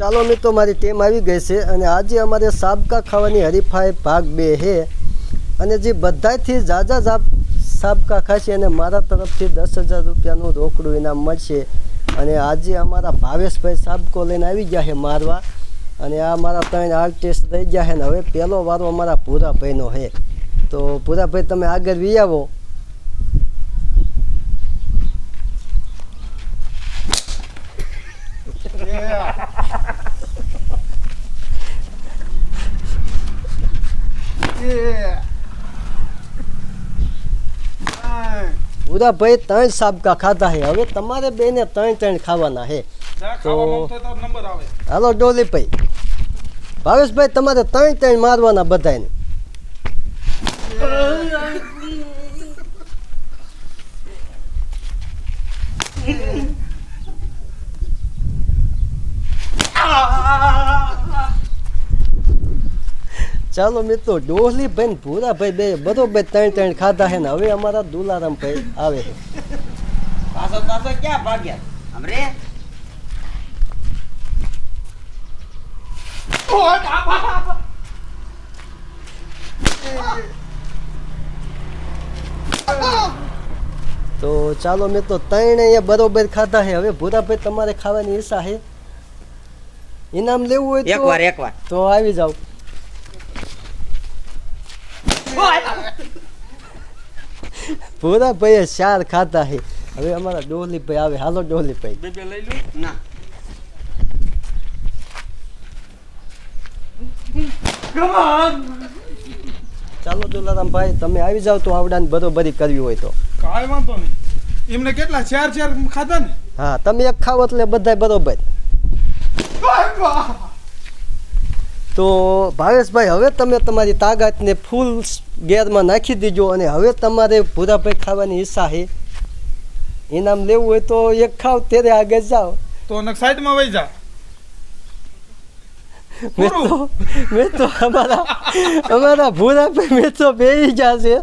ચાલો મિત્રો, મારી ટીમ આવી ગઈ છે અને આજે અમારે સાબકા ખાવાની હરીફાઈ ભાગ બે છે. અને જે બધાથી ઝાઝા ઝાપ સાબકા ખાશે અને મારા તરફથી દસ હજાર રૂપિયાનું રોકડું ઇનામ મળશે. અને આજે અમારા ભાવેશભાઈ સાબકો લઈને આવી ગયા છે મારવા. અને આ મારા ત્રણ આર્ટિસ્ટ રહી ગયા છે ને હવે પહેલો વારો અમારા પૂરાભાઈનો છે. તો ભૂરાભાઈ, તમે આગળ વી આવો. ભૂરાભાઈ ત્રણ સાબકા ખાધા છે. હવે તમારે બે ને ત્રણ ત્રણ ખાવાના છે. તો- હાલો ડોલી ભાઈ. ભાવેશભાઈ તમારે ત્રણ ત્રણ મારવાના બધાને ચાલો મિત્રો ડોલીભાઈ ભૂરા ભાઈ બે બરોબર ત્રણ ત્રણ ખાધા હે ને હવે અમારા દુલારામભાઈ આવે છે. પાછો પાછો ક્યાં ભાગ્યા? અમરે તો ચાલો મિત્રો ત્રણ અહીંયા બરોબર ખાધા હે હવે ભૂરાભાઈ તમારે ખાવાની ઈચ્છા હે ઇનામ લેવું હોય એક તો? વાર એક વાર તો આવી જાઓ. ભૂરાભાઈએ ચાર ખાધા છે હવે અમારા ડોલી ભાઈ આવે. હાલો ડોલીભાઈ ના. ચાલો દુલારામભાઈ તમે આવી જાઓ તો આવડાને બરોબરી કરવી હોય તો. કાંઈ વાંધો નહીં. એમને કેટલા ચાર ચાર ખાધા ને? હા તમે એક ખાવ એટલે બધાય બરોબર. તો ભાવેશભાઈ હવે તમે તમારી તાકાતને ફૂલ ગેરમાં નાખી દીજો અને હવે તમારે ભૂરાભાઈ ખાવાની ઈચ્છા છે. ઇનામ લેવું હોય તો એક ખાવ ત્યારે આગળ જાઓ. તો સાઈડમાં વહી જા. મેં તો મેં તો અમારા અમારા ભૂરાભાઈ મેં તો બેસી છે.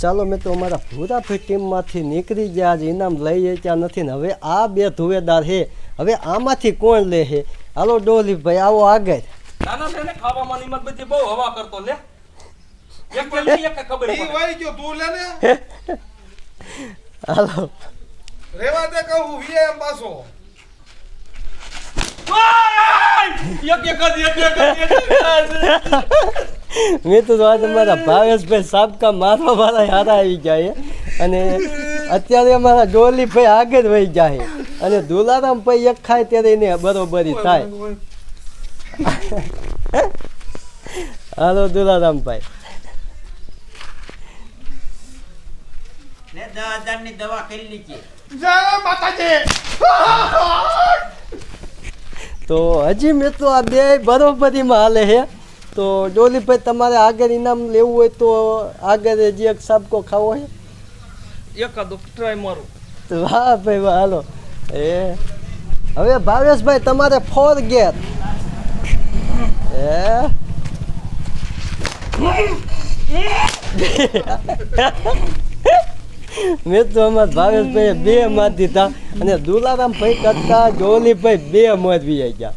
ચાલો મેં તો અમારા ભૂરાભાઈ ટીમમાંથી નીકળી ગયા છે ઇનામ લઈ ત્યાં નથી ને હવે આ બે ધુવેદાર છે. હવે આમાંથી કોણ લે છે? હાલો ડોલીભાઈ આવો આગળ. નાના છે ને ખાવામાં નિમક બધી બહુ હવા કરતો લે. એક કે નહીં, એક ખબર ઈ વાઈ ગયો તું લે ને. હાલો. રેવા દે કહું વીએ એમ પાછો. મેં તો ભાવેશભાઈ સાબકા મારવા વાળા હારા આવી જાય અને અત્યારે અમારા ડોલીભાઈ આગળ વહી જાય અને દુલારામ ભાઈ એક ખાય ત્યારે એને બરોબરી થાય. હાલો દુલારામભાઈ તો હજી મેં તો આ બે બરોબરીમાં હાલે છે. તો ડોલીભાઈ તમારે આગળ ઇનામ લેવું હોય તો આગળ હજી એક સાબકો ખાવો છે? એકાદો ટ્રાય મારું. વાહ ભાઈ વાહ હાલો. એ. હવે ભાવેશભાઈ તમારે ફોર ગેર એ મેં તો અમારા ભાવેશભાઈ બે માર દીધા અને દુલારામ ભાઈ કરતા જોલીભાઈ બે મરવી ગયા.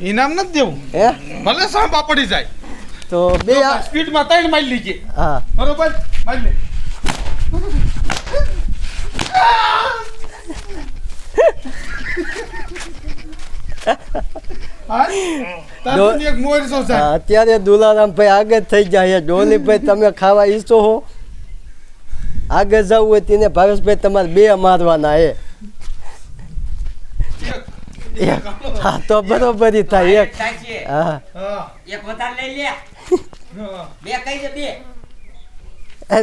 ઇનામ નથી દેવું? હે? ભલે સાંભા પડી જાય. તો બે આ- સ્પીડમાં ત્રણ મારી લીધી હા. બરોબર? મોર સો હા, સાહેબ અત્યારે દુલારામભાઈ આગળ થઈ જાય ડોલીભાઈ તમે ખાવા ઈચ્છો હો? આગળ જવું હોય તેને ભાવેશભાઈ તમારે બે મારવાના હે હા તો બરોબર થાય. એક. હા. હા. એક વધારે લઈ લે. બે કઈ દે બે.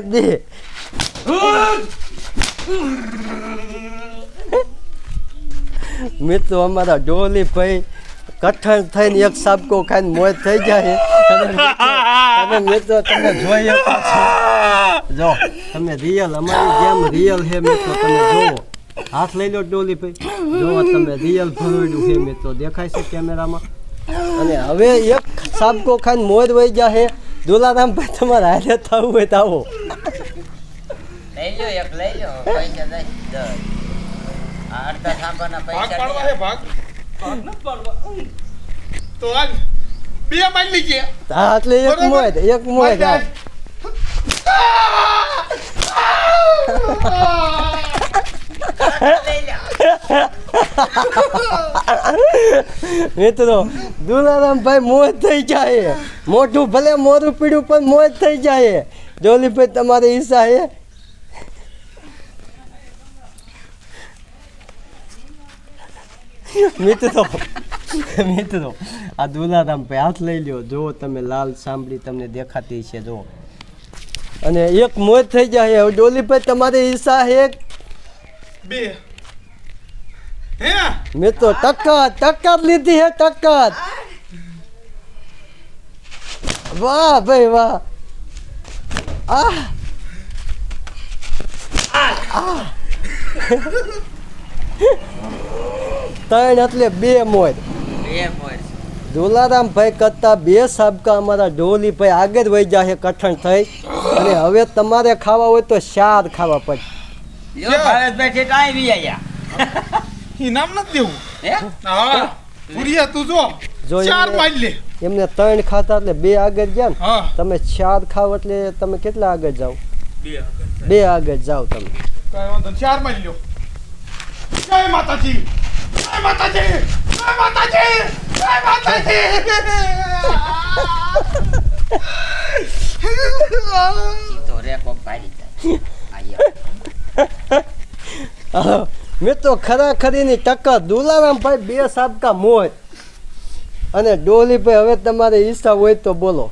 બે. મિત્રો અમારા ડોલીભાઈ કઠણ થઈને એક સાબકો ખાઈને મોજ થઈ જાય. તમે મિત્રો- તમે જોઈ જો તમે રિયલ અમારી જેમ રિયલ હે મિત્રો તમે જોવો હાથ લઈ લો ડોલી ભાઈ. જોવો તમે રિયલ ભરોડ્યું હે મિત્રો. દેખાય છે કેમેરામાં? અને હવે એક સાબકો ખાઈને મોજ વહી ગયા દુલારામ ભાઈ તમારે હારે થવું હોય તો આવો. લઈ લો એક લઈ લો. પૈસા દઈ. દસ આ અડધા સાંભાના પૈસા ભાગ. તો હાલ બે માઇલની કે હા એટલે એક. મોય એક મોય. લઈ લે મિત્રો દુલારામભાઈ મોજ થઈ જાય મોઢું ભલે મોરું પીડ્યું પણ મોજ થઈ જાય ડોલીભાઈ તમારી ઈચ્છા હે મિત્રો મિત્રો આ દુલારામભાઈ હાથ લઈ લ્યો. જો તમે લાલ સાંભળી તમને દેખાતી છે જો. અને એક મોજ થઈ જાય હવે ડોલીભાઈ તમારી ઈચ્છા હે? બે. મેં તો ટક્કર ટક્કર લીધી હે ટક્કર વાહ ભાઈ વાહ. આ આહ. ત્રણ એટલે બે મોજ બે મોર. દોલારામ ભાઈ કરતા બે સાબકા અમારા ઢોલીભાઈ આગળ વહી જાય કઠણ થઈ. અને હવે તમારે ખાવા હોય તો શાર ખાવા પડે. લ્યો ભાવેશભાઈ આવી આયા. ઇનામ નથી દેવું? હે? હા પુરિયા તું જો. એમને- માઇલ લે. એમને ત્રણ ખાતા એટલે બે આગળ ગયા ને. તમે ચાર ખાવ એટલે તમે કેટલા આગળ જાઓ? બે આગળ. બે જાઓ તમે. ચાર માઇલ લ્યો. જય માતાજી. જય માતાજી જય માતાજી જય માતાજી. તો રે કોક પાડી મેં તો ખરાખરીની ટક્કર દુલારામભાઈ બે સાબકા મોજ અને ડોલીભાઈ હવે તમારે ઈચ્છા હોય તો બોલો.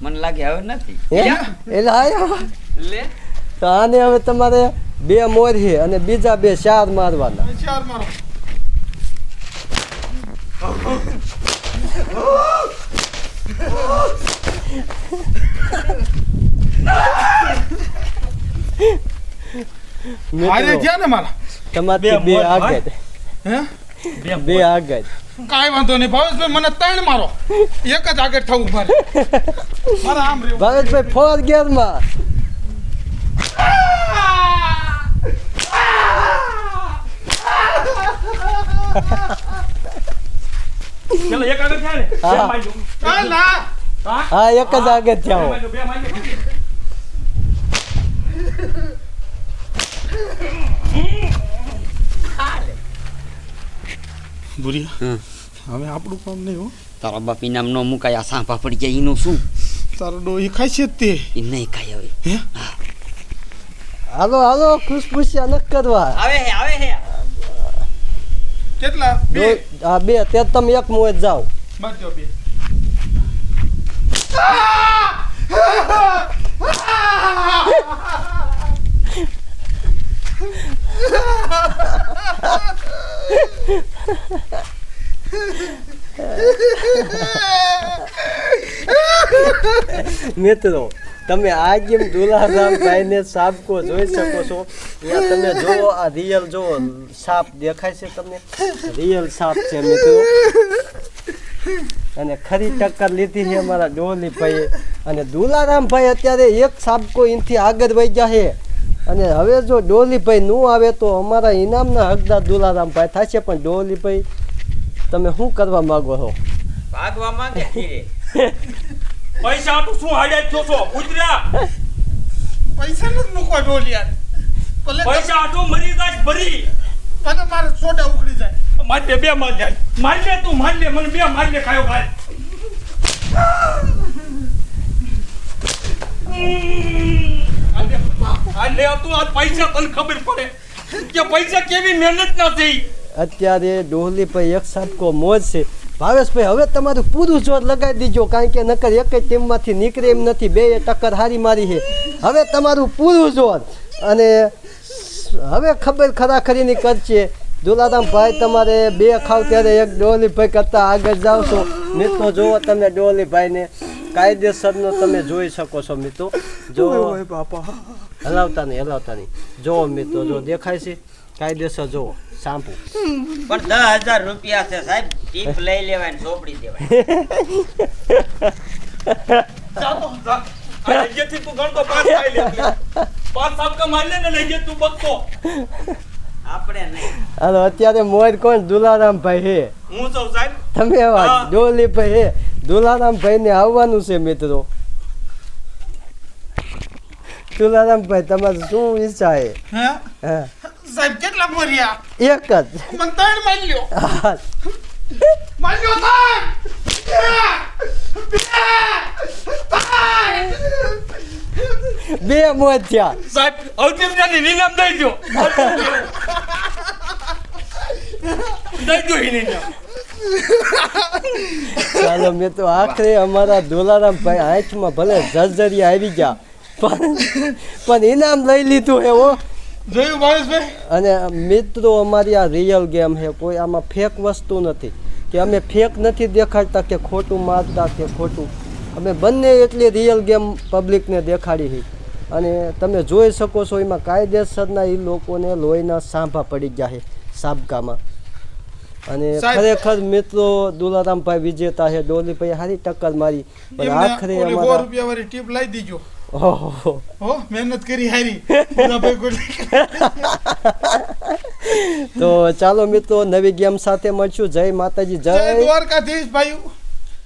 મને લાગે હવે નથી. એટલે આયા? લે. તો આને હવે તમારે બે મોરહી અને બીજા બે ચાર મારવાના. ચાર મારો. મેં ગયા ને મારા? તમારે બે આગળ. હે? બે બે આગળ. કાંઈ વાંધો નહીં ભાવેશભાઈ મને ત્રણ મારો. એક જ આગળ થવું મારે. મારે આમ ભાવેશભાઈ ફોર ગેરમાં. પેલો એક આગળ થયા ને બે હા. માઇલો. આ ના હા હા એક જ આગળ બે થયા માઇલો, બે માઇલો. ભૂરિયા હવે આપણું કામ નહીં હો તારા બાપ ઇનામ નો મુકાય આ સાંભા પડી જાય એનું શું તારો ડોહી ખાય છે જ તે એ નહીં ખાય હવે હે હાલો હાલો ખુશખુશિયા ન કરવા આવે હે આવે હે કેટલા? બે? હા બે. તે તમે એક મોજ જાઓ. બાજુ બે. મિત્રો તમે આ જેમ દુલારામભાઈને સાબકો જોઈ શકો છો. ત્યાં તમે જો આ રિયલ જો સાપ દેખાય છે તમને? રિયલ સાપ છે મિત્રો અને ખરી ટક્કર લીધી છે અમારા ડોલીભાઈએ અને દુલારામભાઈ અત્યારે એક સાબકો એનથી આગળ વહી ગયા છે. અને હવે જો ડોલીભાઈ નું આવે તો અમારા ઇનામના હકદાર દુલારામભાઈ થશે પણ ડોલીભાઈ તમે શું કરવા માંગો છો? ભાગવા માંગે પૈસા તો શું હાડ્યા છો ઉતર્યા. પૈસા નથી મૂકવા ડોલિયા પૈસા આટલું મરી જાય ભરી. અને મારે સોડા ઉખડી જાય. માર બે બે માર જાય. માર લે તું માર લે મને બે માર લે ખાયો ભાઈ આ લે, આ તું આ પૈસા ખબર પડે કે પૈસા કેવી મહેનત ના થઈ. અત્યારે ડોહલીભાઈ એક સાબકો મોજ છે. ભાવેશભાઈ હવે તમારું પૂરું જોર લગાવી દીજો કારણ કે નકર એક જ ટીમમાંથી નીકળે એમ નથી. બે ટક્કર હારી મારી છે. હવે તમારું પૂરું જોર. અને હવે ખબર ખરાખરીની કરશે. દુલારામભાઈ તમારે બે ખાવ ત્યારે એક ડોલીભાઈ કરતાં આગળ જાઓ છો. મિત્રો જુઓ તમે ડોલીભાઈને કાયદેસરનો તમે જોઈ શકો છો મિત્રો. જો હલાવતા નહીં હલાવતા નહીં જુઓ મિત્રો જો દેખાય છે? કાયદેસર જુઓ. સાંપુ પણ દસ હજાર રૂપિયા છે સાહેબ. ટીપ લઈ લેવાય ને ચોપડી દેવાય. પાંચ ખાઈ લે પાંચ સાપ કા માર લે ને લઈ તું બકતો આપણે નહીં. હાલો અત્યારે મોર કોણ? દુલારામભાઈ હે. હું સૌ સાહેબ. તમે હા. ડોલી ભાઈ હે. દુલારામભાઈ ને આવવાનું છે મિત્રો. દુલારામભાઈ તમારે શું ઈચ્છા હે? હે? હા? સાહેબ કેટલા મોર્યા? એક જ. મને ત્રણ મારી લ્યો મારી લ્યો સાહેબ બે! બે મોજ થયા. સાહેબ અવતીર્ણની નીલામ દઈ દો દઈ દો ઈ નીલામ ચાલો મેં તો આખરે અમારા દોલારામભાઈ આંખમાં ભલે જર્જરી આવી ગયા પણ પણ ઇનામ લઈ લીધું એવો જોયું ભાવેશભાઈ? અને મિત્રો અમારી આ રિયલ ગેમ છે કોઈ આમાં ફેક વસ્તુ નથી. કે અમે ફેક નથી દેખાડતા કે ખોટું મારતા કે ખોટું. અમે બંને એટલી રિયલ ગેમ પબ્લિકને દેખાડી છે અને તમે જોઈ શકો છો એમાં કાયદેસરના એ લોકોને લોહીના સાંભા પડી ગયા છે સાબકામાં. અને ખરેખર મિત્રો દુલારામભાઈ વિજેતા છે ડોલીભાઈ સારી ટક્કર મારી. પણ આખરે અમારા રૂપિયા વાળી ટીપ લાવી દીજો. ઓહો. મહેનત કરી હારી. તો ચાલો મિત્રો નવી ગેમ સાથે મળશું. જય માતાજી જય દ્વારકાધીશ ભાઈ.